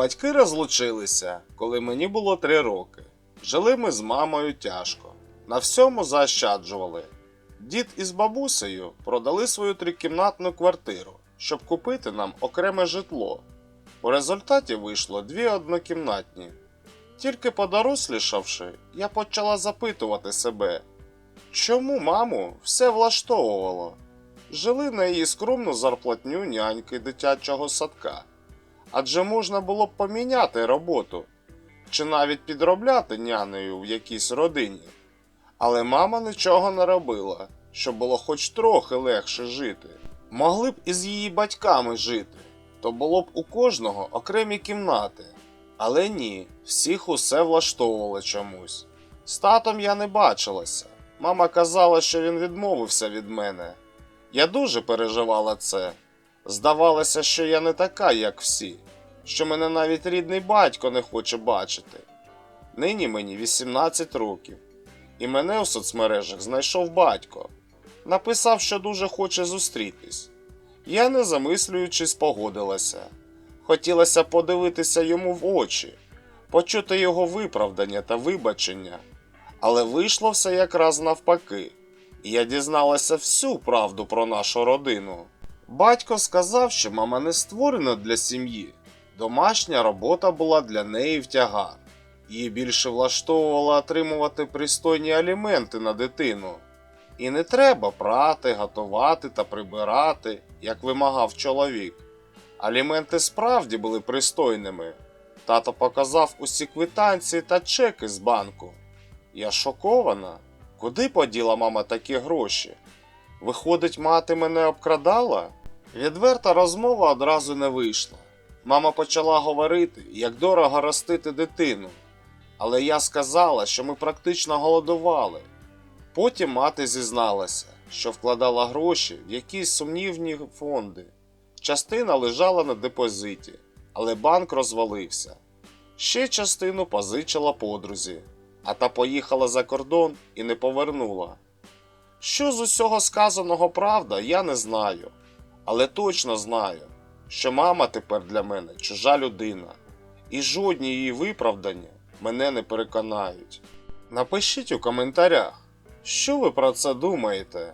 Батьки розлучилися, коли мені було три роки. Жили ми з мамою тяжко. На всьому заощаджували. Дід із бабусею продали свою трикімнатну квартиру, щоб купити нам окреме житло. У результаті вийшло дві однокімнатні. Тільки подорослішавши, я почала запитувати себе, чому маму все влаштовувало. Жили на її скромну зарплатню няньки дитячого садка. Адже можна було б поміняти роботу чи навіть підробляти нянею в якійсь родині. Але мама нічого не робила, щоб було хоч трохи легше жити. Могли б із її батьками жити, то було б у кожного окремі кімнати. Але ні, всіх усе влаштовувало чомусь. З татом я не бачилася. Мама казала, що він відмовився від мене. Я дуже переживала це. Здавалося, що я не така, як всі, що мене навіть рідний батько не хоче бачити. Нині мені 18 років, і мене у соцмережах знайшов батько. Написав, що дуже хоче зустрітись. Я, не замислюючись, погодилася. Хотілося подивитися йому в очі, почути його виправдання та вибачення. Але вийшло все якраз навпаки, і я дізналася всю правду про нашу родину. Батько сказав, що мама не створена для сім'ї. Домашня робота була для неї в тягар. Її більше влаштовувало отримувати пристойні аліменти на дитину. І не треба прати, готувати та прибирати, як вимагав чоловік. Аліменти справді були пристойними. Тато показав усі квитанції та чеки з банку. Я шокована. Куди поділа мама такі гроші? Виходить, мати мене обкрадала? Відверта розмова одразу не вийшла. Мама почала говорити, як дорого ростити дитину. Але я сказала, що ми практично голодували. Потім мати зізналася, що вкладала гроші в якісь сумнівні фонди. Частина лежала на депозиті, але банк розвалився. Ще частину позичила подрузі, а та поїхала за кордон і не повернула. Що з усього сказаного правда, я не знаю, але точно знаю, що мама тепер для мене чужа людина, і жодні її виправдання мене не переконають. Напишіть у коментарях, що ви про це думаєте.